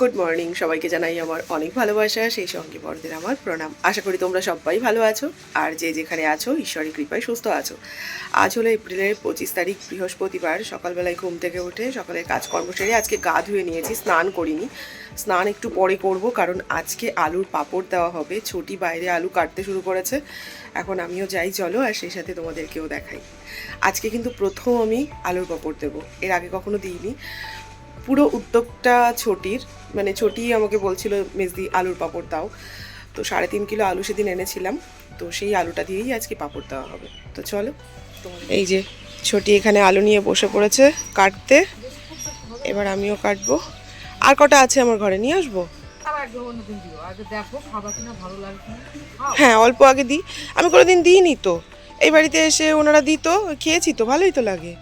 Good morning সবাইকে জানাই আমার অনেক ভালোবাসা, সেই সঙ্গে বড়দের আমার প্রণাম। আশা করি তোমরা সবাই ভালো আছো, আর যে যেখানে আছো, ঈশ্বরের কৃপায় সুস্থ আছো। আজ হলো এপ্রিলের পঁচিশ তারিখ, বৃহস্পতিবার, সকালবেলায় ঘুম থেকে উঠে সকালের কাজকর্ম সেরে আজকে গা ধুয়ে নিয়েছি, স্নান করিনি। স্নান একটু পরে করব, কারণ আজকে আলুর পাঁপড় দেওয়া হবে, ছুটি বাইরে আলু কাটতে শুরু করেছে। এখন আমিও যাই, চলো, আর সেই সাথে তোমাদেরকেও দেখাই। আজকে কিন্তু প্রথম আমি আলুর পাঁপড় দেবো, এর আগে কখনো দিইনি। পুরো উদ্যোগটা ছোটির মানে ছোটি আমাকে বলছিল মেজদি আলুর পাঁপড় দাও। তো সাড়ে তিন কিলো আলু সেদিন এনেছিলাম তো সেই আলুটা দিয়েই আজকে পাঁপড় দেওয়া হবে। তো চলো এই যে ছোটি এখানে আলু নিয়ে বসে পড়েছে কাটতে এবার আমিও কাটবো। আর কটা আছে আমার ঘরে? নিয়ে আসব? আবার একদম অন্যদিন দিও আগে দেখো খাবার কিনা ভালো লাগছে খাও। হ্যাঁ অল্প আগে দিই। আমি কোনোদিন দিইনি তো। এই বাড়িতে এসে ওনারা দিত খেয়েছি তো ভালোই তো লাগে।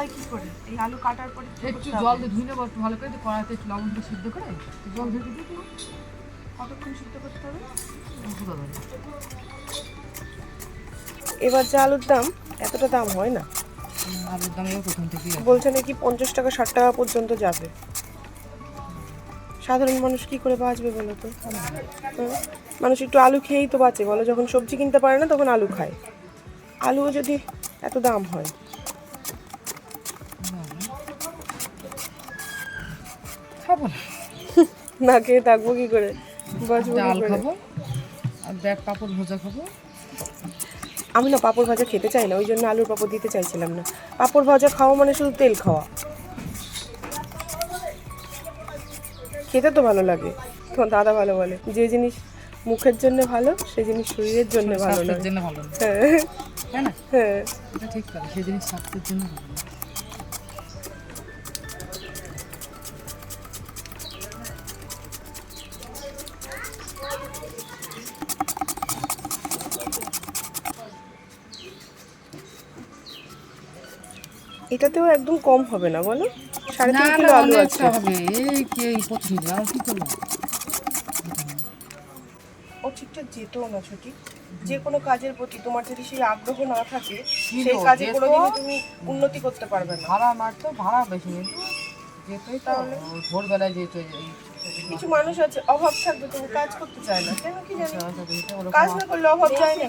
হয় কি করে? এই আলু কাটার পরে একটু জল দিয়ে ধুয়ে নেব একটু ভালো করে দিয়ে কড়াইতে একটু লবণ দিয়ে সিদ্ধ করে একটু জল দিয়ে দিবি। কতক্ষণ সিদ্ধ করতে হবে? এবার যে আলুর দাম এতটা দাম হয় না। আলুর দাম প্রথম আছে। বলছে নাকি পঞ্চাশ টাকা ষাট টাকা পর্যন্ত যাবে। সাধারণ মানুষ কি করে বাঁচবে বলো তো? মানুষ একটু আলু খেয়েই তো বাঁচে। বলো যখন সবজি কিনতে পারে না তখন আলু খায়। আলুও যদি এত দাম হয়। খাব না? না খেয়ে থাকব কি করে? ডাল খাব আর ব্যাগ পাপড় ভাজা খাব। আমি না পাঁপড় ভাজা খেতে চাই না ওই জন্য আলুর পাঁপড় দিতে চাইছিলাম না। পাঁপড় ভাজা খাওয়া মানে শুধু তেল খাওয়া। খেতে তো ভালো লাগে তোমার দাদা ভালো বলে। যে জিনিস মুখের জন্য ভালো সেই জিনিস শরীরের জন্য ভালো ভালো না? হ্যাঁ। হ্যাঁ ঠিক সেই জিনিস স্বাস্থ্যের জন্য ভালো এটাতেও একদম কম হবে না বলো? সাড়ে তিন কিলো আলু আছে। হবে। এই কে পঁচিশ আর কি করব ও ঠিকঠাক যেতেও না ছুটি। যে কোনো কাজের প্রতি তোমার যদি সেই আগ্রহ না থাকে সেই কাজে। কোনোদিনই তুমি উন্নতি করতে পারবে না। ভাড়া মারতো ভাড়া বেশি যেতই তাহলে? ভোরবেলায় যেতে কিছু মানুষ আছে অভাব থাকবে তুমি কাজ করতে চায় না। কেন কি জানি? আচ্ছা, কাজ না করলে অভাব যায় না।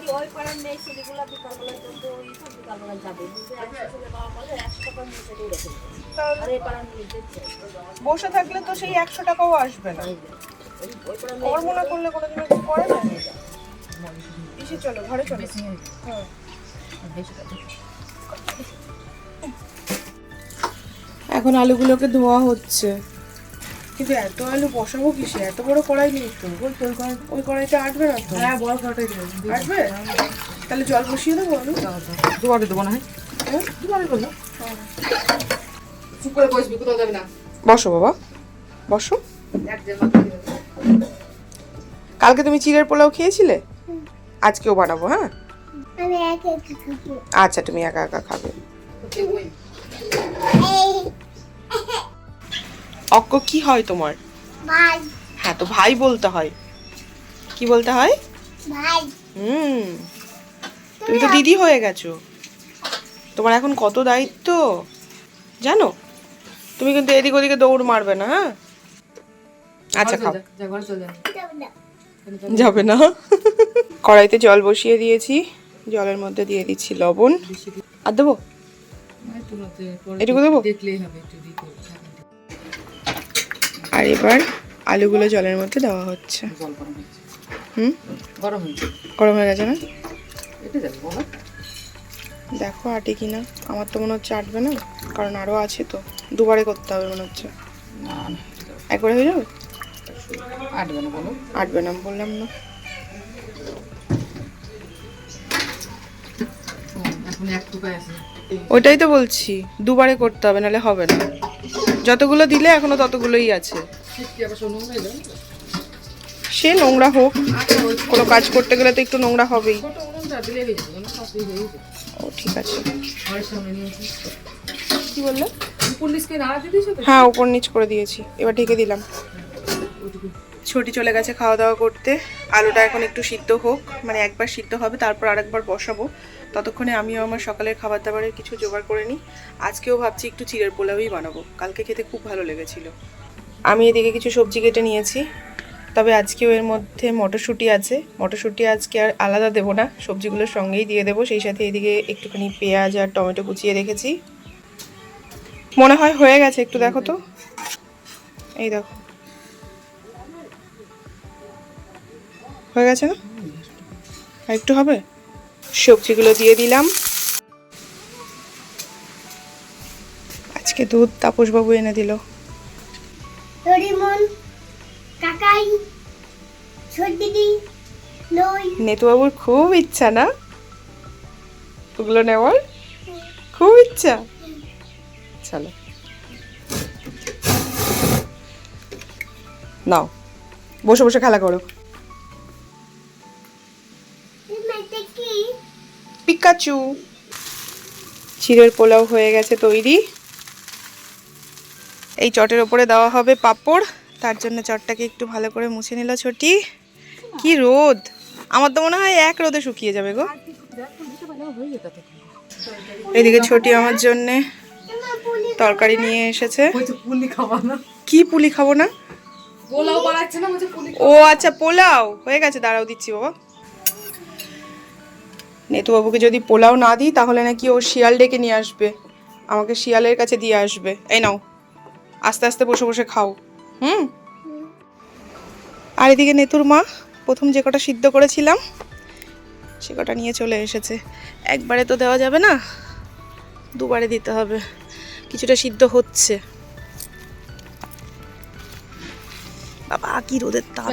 বসে থাকলে তো সেই একশো টাকাও আসবে না। ওই ওই পাড়ার কর্ম না করলে কোনোদিন করে না? এসে চলো ঘরে চলো। হয়ে। হ্যাঁ। এখন আলুগুলোকে ধোয়া হচ্ছে। কিন্তু এত আলু বসাবো কিসে? এত বড় কড়াই নেই তো। ওই কড়াই কড়াইতে আটবে না তো? হ্যাঁ বড় দেবে। আটবে তাহলে জল বসিয়ে দেবো আলু? দুবারে দেবো না হয়? হ্যাঁ? দুবারে দেবো চুপ করে বসবি কোথাও যাবি না। বসো বাবা। বসো। কালকে তুমি চিড়ের পোলাও খেয়েছিলে? আজকেও বানাবো হ্যাঁ? আচ্ছা তুমি একা একা খাবে। অক্ক কি হয় তোমার? ভাই। হ্যাঁ তো ভাই বলতে হয়। কি বলতে হয়? ভাই। হুম। তুমি তো দিদি হয়ে গেছো। তোমার এখন কত দায়িত্ব? জানো? তুমি কিন্তু এদিক ওদিকে দৌড় মারবে না হ্যাঁ? আচ্ছা খাও। যাব না। কড়াইতে জল বসিয়ে দিয়েছি। জলের মধ্যে দিয়ে দিচ্ছি লবণ। আর দেবো? পরে এটুকু দেবো? দেখলেই হবে। আর এবার আলুগুলো জলের মধ্যে দেওয়া হচ্ছে। গরম হুম? গরম গরম হয়ে গেছে না? দেখো আটে কিনা। আমার তো মনে হচ্ছে আটবে না কারণ আরও আছে তো। দুবারে করতে হবে মনে হচ্ছে। একবারে হয়ে যাবে? আটবে না বলো। আটবে না বললাম না। ওইটাই তো বলছি দুবারে করতে হবে নাহলে হবে না। যতগুলো দিলে এখনও ততগুলোই আছে। সে নোংরা হোক, কোনো কাজ করতে গেলে তো একটু নোংরা হবেই। ও, ঠিক আছে। হ্যাঁ উপর নিচ করে দিয়েছি। এবার ঢেকে দিলাম। ছুটি চলে গেছে খাওয়া দাওয়া করতে। আলুটা এখন একটু সিদ্ধ হোক মানে একবার সিদ্ধ হবে, তারপর আরেকবার বসাবো। ততক্ষণে আমিও আমার সকালের খাবার দাবারের কিছু জোগাড় করে নিই। আজকেও ভাবছি একটু চিড়ের পোলাওই বানাবো। কালকে খেতে খুব ভালো লেগেছিল। আমি এদিকে কিছু সবজি কেটে নিয়েছি। তবে আজকেও এর মধ্যে মটরশুঁটি আছে। মটরশুঁটি আজকে আর আলাদা দেবো না। সবজিগুলোর সঙ্গেই দিয়ে দেবো। সেই সাথে এদিকে একটুখানি পেঁয়াজ আর টমেটো কুচিয়ে রেখেছি। মনে হয় হয়ে গেছে একটু, দেখো তো। এই দেখো। হয়ে গেছে না? একটু হবে? সবজিগুলো দিয়ে দিলাম। আজকে দুধ তাপসবাবু এনে দিল। নেতুবাবুর খুব ইচ্ছা না? ওগুলো নেওয়ার? খুব ইচ্ছা? চলো। নাও বসে বসে খেলা করো। পিকাচু চিড়ের পোলাও হয়ে গেছে তৈরি। এই চটের ওপরে দেওয়া হবে পাপড়। তার জন্য চটটাকে একটু ভালো করে মুছে নিল ছোটি। কি রোদ! আমার তো মনে হয় এক রোদে শুকিয়ে যাবে গো। এদিকে ছোটি আমার জন্যে তরকারি নিয়ে এসেছে। পুলি খাওয়া না। কি পুলি খাব না? ও আচ্ছা পোলাও। হয়ে গেছে দাঁড়াও দিচ্ছি বাবা। নেতুবাবুকে যদি পোলাও না দিই তাহলে নাকি ও শিয়াল ডেকে নিয়ে আসবে। আমাকে শিয়ালের কাছে দিয়ে আসবে। এই নাও আস্তে আস্তে বসে বসে খাও। হুম? আর এদিকে নেতুর মা প্রথম যে কটা সিদ্ধ করেছিলাম সে কটা নিয়ে চলে এসেছে। একবারে তো দেওয়া যাবে না দুবারে দিতে হবে। কিছুটা সিদ্ধ হচ্ছে। বাবা কি রোদের তাপ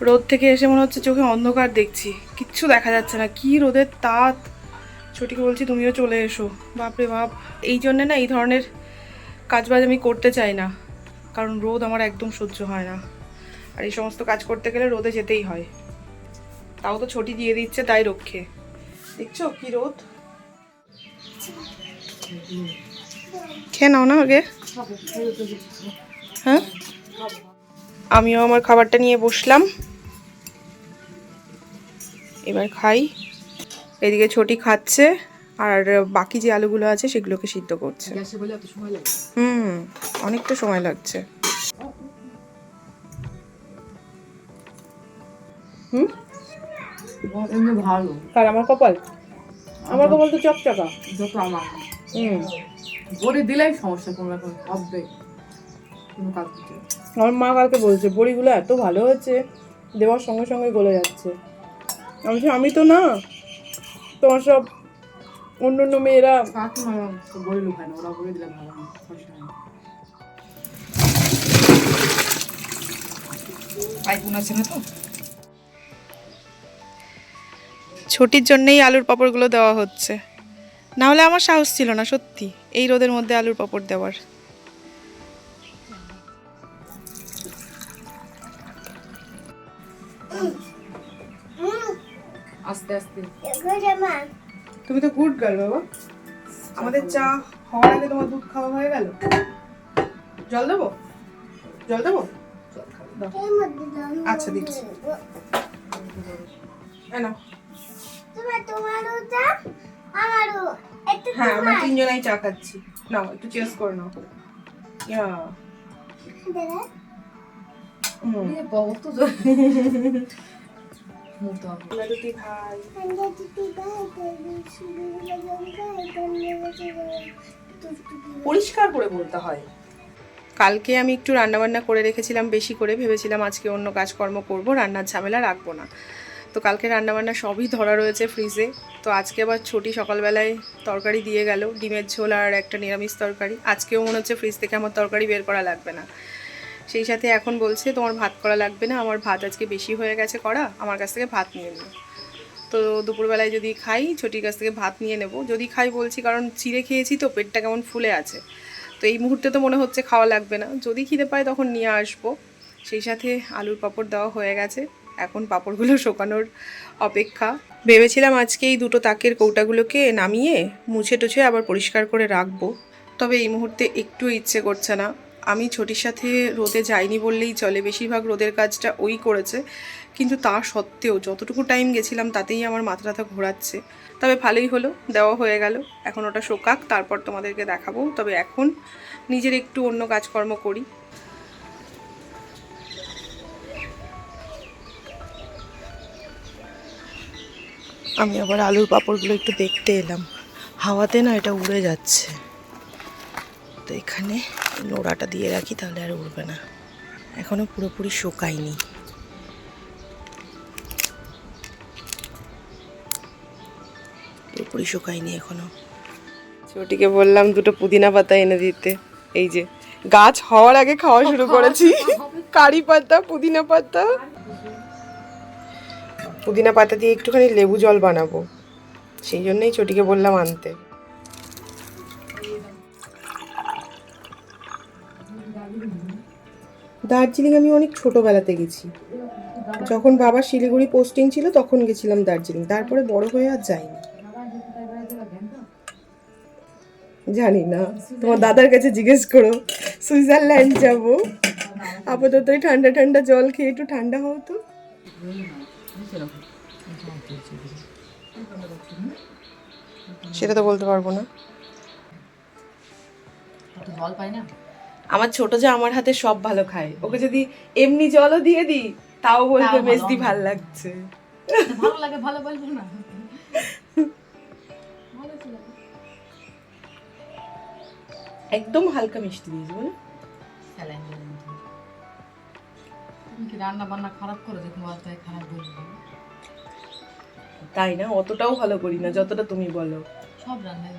রোদ থেকে এসে মনে হচ্ছে চোখে অন্ধকার দেখছি। কিচ্ছু দেখা যাচ্ছে না। কি রোদের তাত ছোটিকে বলছি, তুমিও চলে এসো। বাপরে বাপ। এই জন্যে না এই ধরনের কাজবাজ আমি করতে চাই না। কারণ রোদ আমার একদম সহ্য হয় না। আর এই সমস্ত কাজ করতে গেলে রোদে যেতেই হয়। তাও তো ছটি দিয়ে দিচ্ছে, তাই রক্ষে। দেখছ কি রোদ? খেয়ে নাও না আগে। হ্যাঁ? আমিও আমার খাবারটা নিয়ে বসলাম। এবার খাই। এদিকে ছোটি খাচ্ছে আর বাকি যে আলুগুলো আছে সেগুলোকে সিদ্ধ করছে। হুম অনেকটা সময় লাগছে। হুম? ভালো। কার আমার কপাল? আমার কপাল তো চকচকা। আমার। হুম। বলে দিলেই সমস্যা কোনো রকম হবে কোনো কাজ আমার মা কালকে বলছে বড়িগুলো এত ভালো হয়েছে দেওয়ার সঙ্গে সঙ্গে গলে যাচ্ছে। আমি আমি তো না তোমার সব অন্য অন্য মেয়েরা কাকিমা লুকায় না ওরা বলে দিলে ভালো সমস্যা নেই আইফোন আছে না তো? ছুটির জন্যই আলুর পাঁপড়গুলো দেওয়া হচ্ছে। না হলে আমার সাহস ছিল না সত্যি। এই রোদের মধ্যে আলুর পাঁপড় দেওয়ার। আস্তে আস্তে। তুমি তো গুড গার্ল বাবা। আমাদের চা হওয়ার আগে তোমার দুধ খাওয়া হয়ে গেল? জল দেবো? জল দেবো? আচ্ছা, দিচ্ছি। তোমার তোমারও চা আমারও। একটু হ্যাঁ আমরা তিনজনাই চা খাচ্ছি। নাও একটু চেস করে নাও। ইয়া দাদা? হুম। বহুত জোর। দুটি ভাই। পরিষ্কার করে বলতে হয়। কালকে আমি একটু রান্নাবান্না করে রেখেছিলাম বেশি করে ভেবেছিলাম আজকে অন্য কাজকর্ম করব রান্নার ঝামেলা রাখব না। তো কালকে রান্নাবান্না সবই ধরা রয়েছে ফ্রিজে তো আজকে আবার ছোটি, সকালবেলায় তরকারি দিয়ে গেল, ডিমের ঝোল আর একটা নিরামিষ তরকারি। আজকেও মনে হচ্ছে ফ্রিজ থেকে আমার তরকারি বের করা লাগবে না। সেই সাথে এখন বলছে, তোমার ভাত করা লাগবে না, আমার ভাত আজকে বেশি হয়ে গেছে করা আমার কাছ থেকে ভাত নিয়ে নিও। তো দুপুরবেলায় যদি খাই, ছোটির কাছ থেকে ভাত নিয়ে নেব। যদি খাই বলছি, কারণ চিড়ে খেয়েছি তো, পেটটা কেমন ফুলে আছে। তো এই মুহূর্তে তো মনে হচ্ছে খাওয়া লাগবে না। যদি খিদে পায় তখন নিয়ে আসব। সেই সাথে আলুর পাঁপড় দেওয়া হয়ে গেছে। এখন পাঁপড়গুলো শোকানোর অপেক্ষা। ভেবেছিলাম আজকে এই দুটো তাকের কৌটাগুলোকে নামিয়ে মুছে টুছে আবার পরিষ্কার করে রাখব। তবে এই মুহূর্তে একটু ইচ্ছে করছে না। আমি ছোটির সাথে রোদে যাইনি বললেই চলে, বেশিরভাগ রোদের কাজটা ওই করেছে। কিন্তু তা সত্ত্বেও যতটুকু টাইম গেছিলাম তাতেই আমার মাথা টাথা ঘোরাচ্ছে। তবে ভালোই হলো, দেওয়া হয়ে গেল। এখন ওটা শোকাক, তারপর তোমাদেরকে দেখাবো। তবে এখন নিজের একটু অন্য কাজকর্ম করি। আমি আবার আলুর পাঁপড়গুলো একটু দেখতে এলাম। হাওয়াতে না এটা উড়ে যাচ্ছে। তো এখানে নোড়াটা দিয়ে রাখি তাহলে আর উড়বে না। এখনও পুরোপুরি শোকায়নি। পুরোপুরি শুকায়নি এখনও। ছোটিকে বললাম দুটো পুদিনা পাতা এনে দিতে। এই যে গাছ হওয়ার আগে খাওয়া শুরু করেছি। কারি পাতা পুদিনা পাতা। পুদিনা পাতা দিয়ে একটুখানি লেবু জল বানাবো। সেই জন্যই চটিকে বললাম আনতে। দার্জিলিং আমি অনেক ছোটবেলাতে গেছি। যখন বাবা শিলিগুড়ি পোস্টিং ছিল, তখন গেছিলাম দার্জিলিং। তারপরে বড় হয়ে আর যাইনি। জানি না। তোমার দাদার কাছে জিজ্ঞেস করো। সুইজারল্যান্ড যাব। আপাতত ঠান্ডা ঠান্ডা জল খেয়ে একটু ঠান্ডা হও তো। সেটা তো বলতে পারব না। জল পাই না? আমার ছোট যা আমার হাতে সব ভালো খায়। ওকে যদি এমনি জলও দিয়ে দিই তাও বলবে তাও ভালো, লাগছে। ভালো লাগে ভালো বলব না? একদম হালকা মিষ্টি দিয়েছি বলে। স্যালাইন কি রান্না বান্না খারাপ করে দেখুন অবস্থায় খারাপ তাই না? অতটাও ভালো করি না যতটা তুমি বলো। সব রান্নাই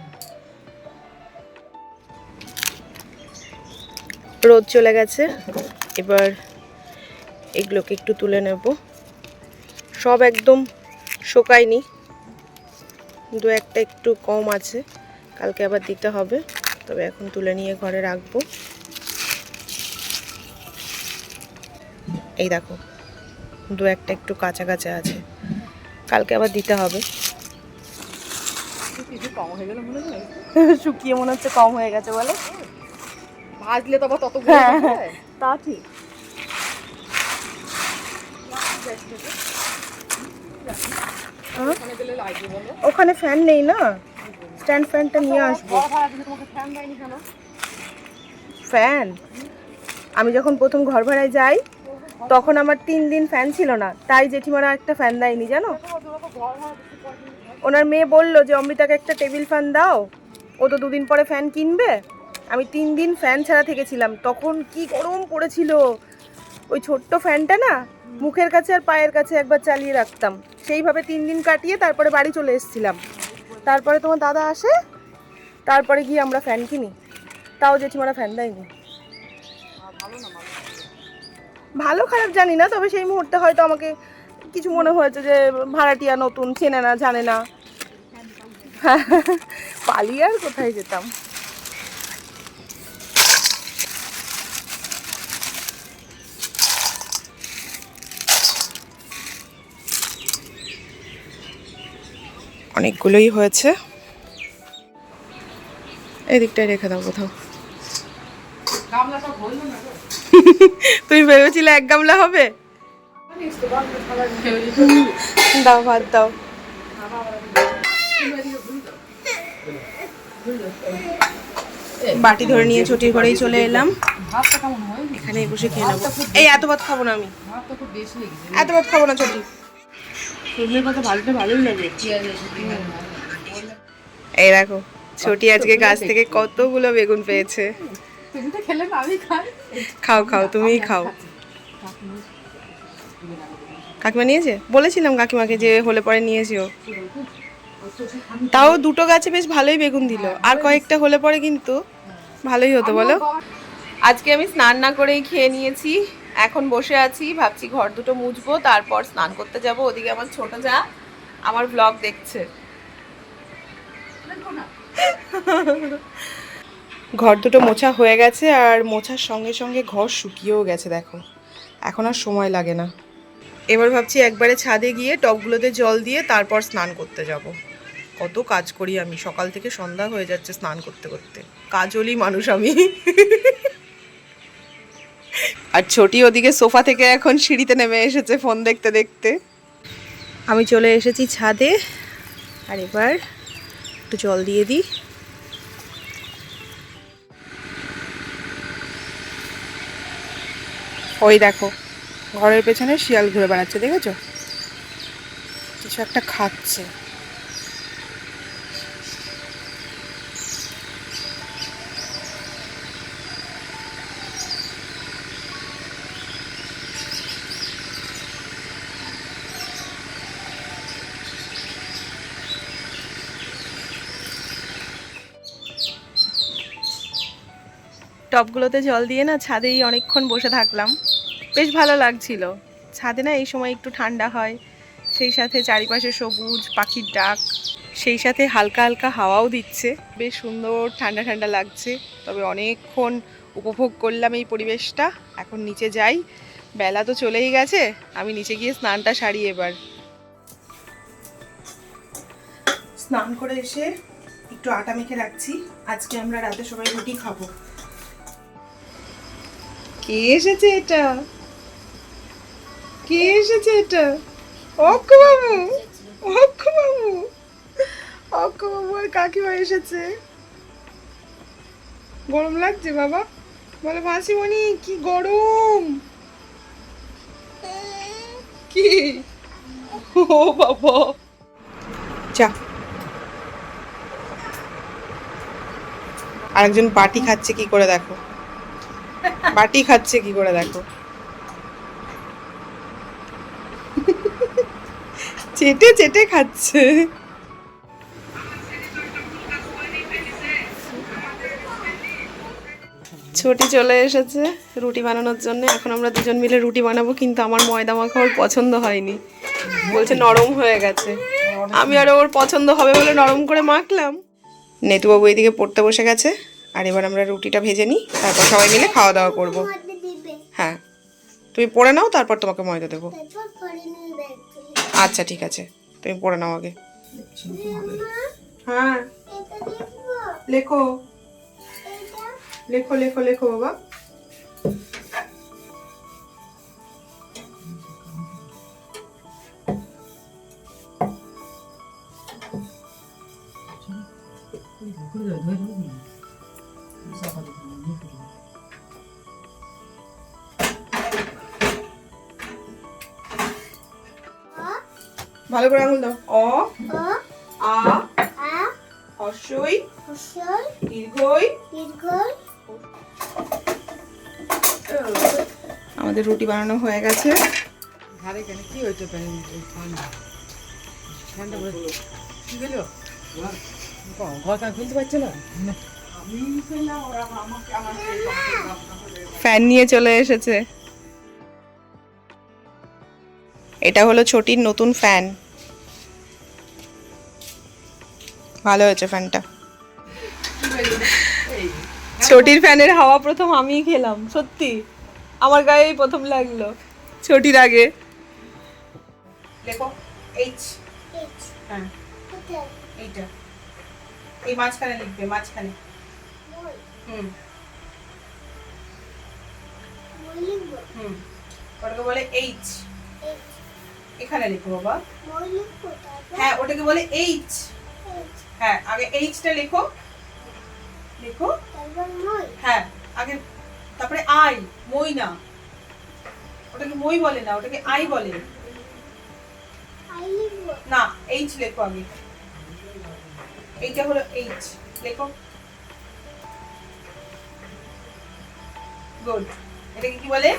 রোদ চলে গেছে এবার এগুলোকে একটু তুলে নেব। সব একদম শোকায়নি দু একটা একটু কম আছে কালকে আবার দিতে হবে তবে এখন তুলে নিয়ে ঘরে রাখব। এই দেখো দু একটা একটু কাঁচা কাঁচা আছে। কালকে আবার দিতে হবে। কম হয়ে গেল মনে শুকিয়ে মনে হচ্ছে কম হয়ে গেছে বলে। ভাজলে তো আবার তত হ্যাঁ, তা ঠিক। ওখানে বলো। ওখানে ফ্যান নেই না? স্ট্যান্ড ফ্যানটা নিয়ে আসব। ফ্যান আমি যখন প্রথম ঘর ভাড়ায় যাই তখন আমার তিন দিন ফ্যান ছিল না। তাই জেঠিমারা একটা ফ্যান দেয়নি, জানো? ওনার মেয়ে বলল যে, অমৃতাকে একটা টেবিল ফ্যান দাও। ও তো দুদিন পরে ফ্যান কিনবে। আমি তিন দিন ফ্যান ছাড়া থেকেছিলাম। তখন কি গরম পড়েছিল। ওই ছোট্ট ফ্যানটা না, মুখের কাছে আর পায়ের কাছে একবার চালিয়ে রাখতাম। সেইভাবে তিন দিন কাটিয়ে তারপরে বাড়ি চলে এসেছিলাম। তারপরে তোমার দাদা আসে, তারপরে গিয়ে আমরা ফ্যান কিনি। তাও জেঠিমারা ফ্যান দেয়নি। ভালো খারাপ জানি না, তবে সেই মুহূর্তে হয়তো আমাকে কিছু মনে হয়েছে যে ভাড়াটিয়া নতুন, চেনে না, জানে না। পালিয়ে আর কোথায় যেতাম? অনেকগুলোই হয়েছে। এদিকটায় রেখে দাও কোথাও। না তুমি ভেবেছিলে এক গামলা হবে? দাও ভাত দাও। বাটি ধরে নিয়ে ছুটির ঘরেই চলে এলাম। এখানে বসে খেয়ে নেব। এই এত ভাত খাব না আমি। এত ভাত খাব না ছুটি। কথা ভাজতে ভালোই লাগে। এই দেখো ছোটি আজকে গাছ থেকে কতগুলো বেগুন পেয়েছে। তুমি তো খেলে না আমি খাই। খাও খাও তুমিই খাও। কাকিমা নিয়েছে বলেছিলাম কাকিমাকে যে হলে পরে নিয়েছিও তাও দুটো গাছে বেশ ভালোই বেগুন দিল। আর কয়েকটা হলে পরে কিন্তু ভালোই হতো বলো? আজকে আমি স্নান না করেই খেয়ে নিয়েছি। এখন বসে আছি ভাবছি ঘর দুটো মুছবো তারপর স্নান করতে যাব। ওদিকে আমার ছোট যা আমার ব্লগ দেখছে। ঘর দুটো মোছা হয়ে গেছে আর মোছার সঙ্গে সঙ্গে ঘর শুকিয়েও গেছে, দেখো। এখন আর সময় লাগে না। এবার ভাবছি একবারে ছাদে গিয়ে টবগুলোতে জল দিয়ে তারপর স্নান করতে যাব। কত কাজ করি আমি, সকাল থেকে সন্ধ্যা হয়ে যাচ্ছে স্নান করতে করতে। কাজলি মানুষ আমি। আর ছোটি ওদিকে সোফা থেকে এখন সিঁড়িতে নেমে এসেছে ফোন দেখতে দেখতে। আমি চলে এসেছি ছাদে, আর এবার একটু জল দিয়ে দিই। ওই দেখো, ঘরের পেছনে শিয়াল ঘুরে বেড়াচ্ছে, দেখেছ? কিছু একটা খাচ্ছে। টবগুলোতে জল দিয়ে না ছাদেই অনেকক্ষণ বসে থাকলাম। বেশ ভালো লাগছিল। ছাদে না এই সময় একটু ঠান্ডা হয়, সেই সাথে চারিপাশে সবুজ, পাখির ডাক, সেই সাথে হালকা হালকা হাওয়াও দিচ্ছে। বেশ সুন্দর, ঠান্ডা ঠান্ডা লাগছে, তবে অনেকক্ষণ উপভোগ করলাম এই পরিবেশটা। এখন নিচে যাই। বেলা তো চলেই গেছে, আমি নিচে গিয়ে স্নানটা সারি এবার। স্নান করে এসে একটু আটা মেখে রাখছি। আজকে আমরা রাতে সবাই রুটি খাব। কে এসেছে এটা? কে এসেছে এটা? অক্ষ বাবু অক্ষ বাবু আর কাকিমা এসেছে। গরম লাগছে বাবা? বলে, মাসিমণি, কি গরম! কি? ও বাবা! চা আরেকজন বাটি খাচ্ছে, কি করে দেখো? বাটি খাচ্ছে, কি করে দেখো? চেটে চেটে খাচ্ছে। ছুটি চলে এসেছে রুটি বানানোর জন্য। এখন আমরা দুজন মিলে রুটি বানাবো, কিন্তু আমার ময়দা মাখা ওর পছন্দ হয়নি। বলছে নরম হয়ে গেছে। আমি আর ওর পছন্দ হবে বলে নরম করে মাখলাম। নেতুবাবু এদিকে পড়তে বসে গেছে। আর এবার আমরা রুটিটা ভেজে নিই, তারপর সবাই মিলে খাওয়া দাওয়া করব। হ্যাঁ তুমি পড়ে নাও, তারপর তোমাকে ময়দা দেবো। আচ্ছা ঠিক আছে। তুমি পড়ে নাও আগে। হ্যাঁ। লেখো। লেখো লেখো লেখো বাবা। ভালো করে আঙুল দাও। অ অ আ আ হর্ষই দীর্ঘই। আমাদের রুটি বানানো হয়ে গেছে। ঘরে কেন? কি হয়েছে ঠান্ডা। ঠান্ডা কি গেল কথা খুলতে পারছে না? ফ্যান নিয়ে চলে এসেছে। এটা হলো ছোটির নতুন ফ্যান। ভালো হয়েছে ফ্যানটা। ছোটির ফ্যানের হাওয়া প্রথম আমিই খেলাম সত্যি। আমার গায়েই প্রথম লাগল। ছোটির আগে। লেখো এইচ এইচ হ্যাঁ এইটা। এই মাঝখানে লিখবে মাঝখানে। হুম। হুম ওটাকে বলে এইচ এখানে লিখো বাবা। হ্যাঁ ওটাকে বলে এইচ হ্যাঁ আগে এইচটা লেখো। লেখো। হ্যাঁ আগে তারপরে আই মই না ওটাকে মই বলে না ওটাকে আই বলে। না এইচ লেখো আগে। এইটা হলো এইচ লেখো। গুড এটাকে কি বলে?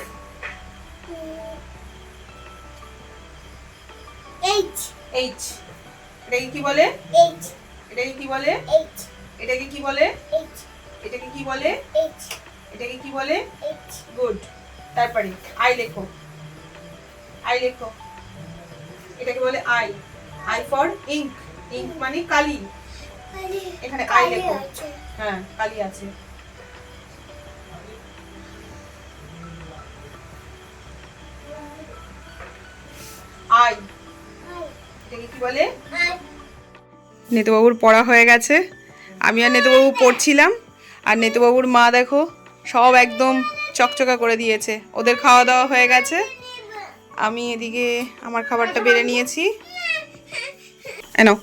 এইচ এইচ এটাকে কি বলে? এইচ এটাকে কি বলে? এটাকে কি বলে? এটাকে কি বলে? এটাকে কি বলে? গুড তারপরে আই লেখো। আই লেখো। এটাকে বলে I I for ink ink মানে কালি। এখানে আই লেখো। হ্যাঁ কালি আছে। আই এটাকে কি বলে? নেতুবাবুর পড়া হয়ে গেছে। আমি আর নেতুবাবু পড়ছিলাম। আর নেতুবাবুর মা দেখো, সব একদম চকচকা করে দিয়েছে। ওদের খাওয়া দাওয়া হয়ে গেছে। আমি এদিকে আমার খাবারটা বেড়ে নিয়েছি। এনো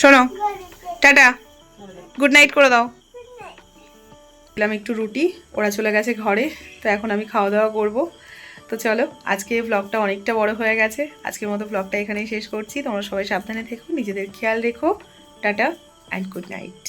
শোনো, টাটা। গুড নাইট করে দাও। একটু রুটি, ওরা চলে গেছে ঘরে, তো এখন আমি খাওয়া দাওয়া করব। তো চলো, আজকে ব্লগটা অনেকটা বড় হয়ে গেছে। আজকের মতো ব্লগটা এখানেই শেষ করছি। তোমরা সবাই সাবধানে থেকো, নিজেদের খেয়াল রেখো। Tata and good night